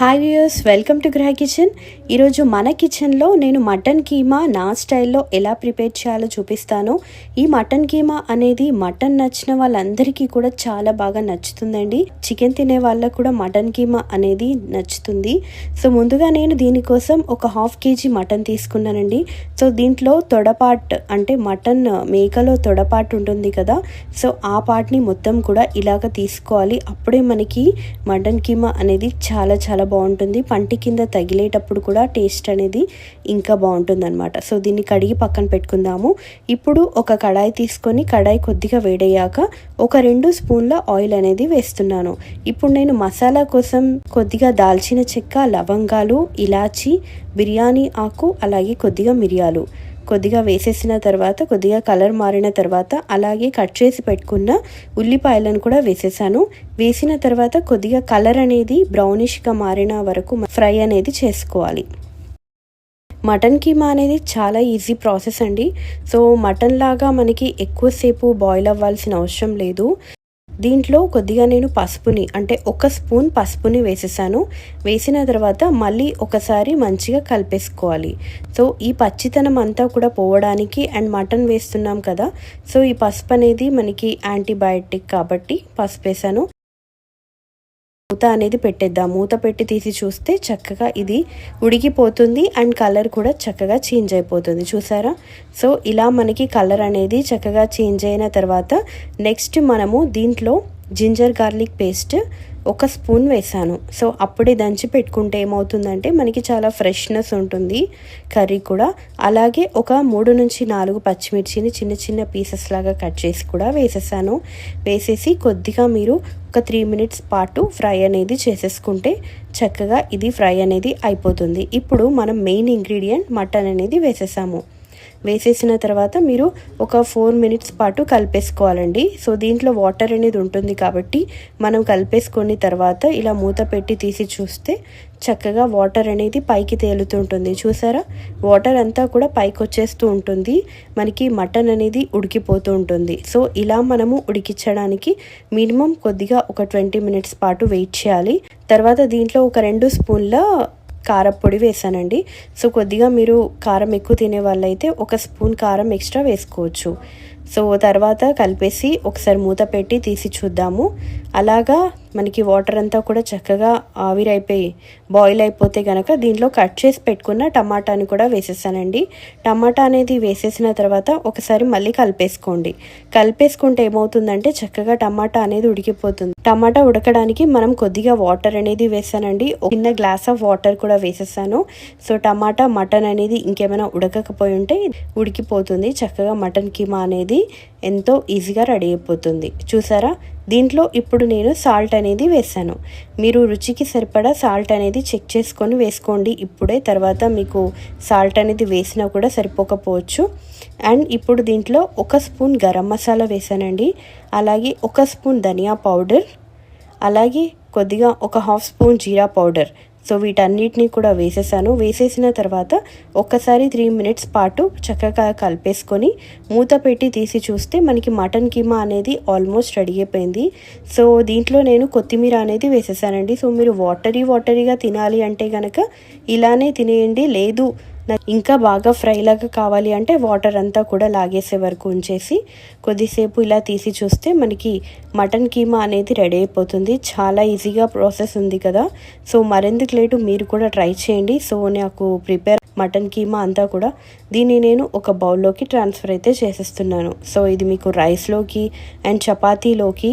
Hi viewers welcome to Graha kitchen ఈరోజు మన కిచెన్లో నేను మటన్ కీమా నా స్టైల్లో ఎలా ప్రిపేర్ చేయాలో చూపిస్తాను. ఈ మటన్ కీమా అనేది మటన్ నచ్చిన వాళ్ళందరికీ కూడా చాలా బాగా నచ్చుతుందండి. చికెన్ తినే వాళ్ళకు కూడా మటన్ కీమా అనేది నచ్చుతుంది. సో ముందుగా నేను దీనికోసం ఒక హాఫ్ కేజీ మటన్ తీసుకున్నానండి. సో దీంట్లో తొడపాట్ అంటే మటన్ మేకలో తొడపాట్ ఉంటుంది కదా. సో ఆ పార్ట్ని మొత్తం కూడా ఇలాగ తీసుకోవాలి. అప్పుడే మనకి మటన్ కీమా అనేది చాలా చాలా బాగుంటుంది. పంటి కింద తగిలేటప్పుడు కూడా టేస్ట్ అనేది ఇంకా బాగుంటుంది అనమాట సో దీన్ని కడిగి పక్కన పెట్టుకుందాము. ఇప్పుడు ఒక కడాయి తీసుకొని కడాయి కొద్దిగా వేడయ్యాక ఒక రెండు స్పూన్ల ఆయిల్ అనేది వేస్తున్నాను. ఇప్పుడు నేను మసాలా కోసం కొద్దిగా దాల్చిన చెక్క లవంగాలు ఇలాచి బిర్యానీ ఆకు అలాగే కొద్దిగా మిరియాలు కొద్దిగా వేసేసిన తర్వాత కొద్దిగా కలర్ మారిన తర్వాత అలాగే కట్ చేసి పెట్టుకున్న ఉల్లిపాయలను కూడా వేసేసాను. వేసిన తర్వాత కొద్దిగా కలర్ అనేది బ్రౌనిష్గా మారిన వరకు ఫ్రై అనేది చేసుకోవాలి. మటన్ కీమా అనేది చాలా ఈజీ ప్రాసెస్ అండి. సో మటన్ లాగా మనకి ఎక్కువసేపు బాయిల్ అవ్వాల్సిన అవసరం లేదు. దీంట్లో కొద్దిగా నేను పసుపుని అంటే ఒక స్పూన్ పసుపుని వేసేసాను. వేసిన తర్వాత మళ్ళీ ఒకసారి మంచిగా కలిపేసుకోవాలి. సో ఈ పచ్చితనం అంతా కూడా పోవడానికి అండ్ మటన్ వేస్తున్నాం కదా సో ఈ పసుపు అనేది మనకి యాంటీబయాటిక్ కాబట్టి పసుపు వేసాను మూత అనేది పెట్టేద్దాం. మూత పెట్టి తీసి చూస్తే చక్కగా ఇది ఉడికిపోతుంది అండ్ కలర్ కూడా చక్కగా చేంజ్ అయిపోతుంది. చూసారా? సో ఇలా మనకి కలర్ అనేది చక్కగా చేంజ్ అయిన తర్వాత నెక్స్ట్ మనము దీంట్లో జింజర్ గార్లిక్ పేస్ట్ ఒక స్పూన్ వేసాను. సో అప్పుడే దంచి పెట్టుకుంటే ఏమవుతుందంటే మనకి చాలా ఫ్రెష్నెస్ ఉంటుంది కర్రీ కూడా. అలాగే ఒక మూడు నుంచి నాలుగు పచ్చిమిర్చిని చిన్న చిన్న పీసెస్ లాగా కట్ చేసి కూడా వేసేసాను. వేసేసి కొద్దిగా మీరు ఒక త్రీ మినిట్స్ పాటు ఫ్రై అనేది చేసేసుకుంటే చక్కగా ఇది ఫ్రై అనేది అయిపోతుంది. ఇప్పుడు మనం మెయిన్ ఇంగ్రీడియంట్ మటన్ అనేది వేసేసాము. వేసేసిన తర్వాత మీరు ఒక ఫోర్ మినిట్స్ పాటు కలిపేసుకోవాలండి. సో దీంట్లో వాటర్ అనేది ఉంటుంది కాబట్టి మనం కలిపేసుకొని తర్వాత ఇలా మూత పెట్టి తీసి చూస్తే చక్కగా వాటర్ అనేది పైకి తేలుతుంటుంది చూసారా? వాటర్ అంతా కూడా పైకి వచ్చేస్తూ ఉంటుంది. మనకి మటన్ అనేది ఉడికిపోతూ ఉంటుంది. సో ఇలా మనము ఉడికించడానికి మినిమం కొద్దిగా ఒక ట్వంటీ మినిట్స్ పాటు వెయిట్ చేయాలి. తర్వాత దీంట్లో ఒక రెండు స్పూన్ల కారపొడి వేసానండి. సో కొద్దిగా మీరు కారం ఎక్కువ తినే వాళ్ళైతే ఒక స్పూన్ కారం ఎక్స్ట్రా వేసుకోవచ్చు. సో తర్వాత కలిపేసి ఒకసారి మూత పెట్టి తీసి చూద్దాము. అలాగా మనకి వాటర్ అంతా కూడా చక్కగా ఆవిరైపోయి బాయిల్ అయిపోతే కనుక దీంట్లో కట్ చేసి పెట్టుకున్న టమాటాని కూడా వేసేసానండి టమాటా అనేది వేసేసిన తర్వాత ఒకసారి మళ్ళీ కలిపేసుకోండి. కలిపేసుకుంటే ఏమవుతుందంటే చక్కగా టమాటా అనేది ఉడికిపోతుంది. టమాటా ఉడకడానికి మనం కొద్దిగా వాటర్ అనేది వేసానండి చిన్న గ్లాస్ ఆఫ్ వాటర్ కూడా వేసేసాను సో టమాటా మటన్ అనేది ఇంకేమైనా ఉడకకపోయి ఉంటే ఉడికిపోతుంది. చక్కగా మటన్ కీమా అనేది ఎంతో ఈజీగా రెడీ అయిపోతుంది. చూసారా? దీంట్లో ఇప్పుడు నేను సాల్ట్ అనేది వేసాను మీరు రుచికి సరిపడా సాల్ట్ అనేది చెక్ చేసుకొని వేసుకోండి. ఇప్పుడే తర్వాత మీకు సాల్ట్ అనేది వేసినా కూడా సరిపోకపోవచ్చు. అండ్ ఇప్పుడు దీంట్లో ఒక స్పూన్ గరం మసాలా వేసానండి అలాగే ఒక స్పూన్ ధనియా పౌడర్. అలాగే కొద్దిగా ఒక half spoon jeera powder. So వీటన్నిటిని కూడా వేసేసాను. వేసేసిన తర్వాత ఒక్కసారి త్రీ మినిట్స్ పాటు చక్కగా కలిపేసుకొని మూత పెట్టి తీసి చూస్తే మనకి మటన్ కీమా అనేది ఆల్మోస్ట్ రెడీ అయిపోయింది. సో దీంట్లో నేను కొత్తిమీర అనేది వేసేసానండి. సో మీరు వాటరీ వాటరీగా తినాలి అంటే కనుక ఇలానే తినేయండి. లేదు ఇంకా బాగా ఫ్రై లాగా కావాలి అంటే వాటర్ అంతా కూడా లాగేసే వరకు ఉంచేసి కొద్దిసేపు ఇలా తీసి చూస్తే మనకి మటన్ కీమా అనేది రెడీ అయిపోతుంది. చాలా ఈజీగా ప్రాసెస్ ఉంది కదా. సో మరెందుకు లేటు మీరు కూడా ట్రై చేయండి. సో నాకు ప్రిపేర్ మటన్ కీమా అంతా కూడా దీన్ని నేను ఒక బౌల్లోకి ట్రాన్స్ఫర్ అయితే చేసేస్తున్నాను. సో ఇది మీకు రైస్లోకి అండ్ చపాతీలోకి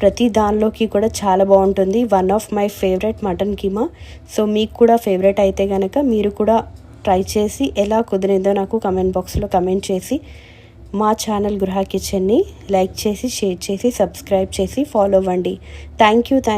ప్రతి దానిలోకి కూడా చాలా బాగుంటుంది. One of my favourite mutton keema. So మీకు కూడా ఫేవరెట్ అయితే కనుక మీరు కూడా ట్రై చేసి ఎలా కుదిరిందో నాకు కమెంట్ బాక్స్లో కమెంట్ చేసి మా ఛానల్ గృహ కిచెన్ని లైక్ చేసి షేర్ చేసి సబ్స్క్రైబ్ చేసి ఫాలో అవ్వండి. Thank you thank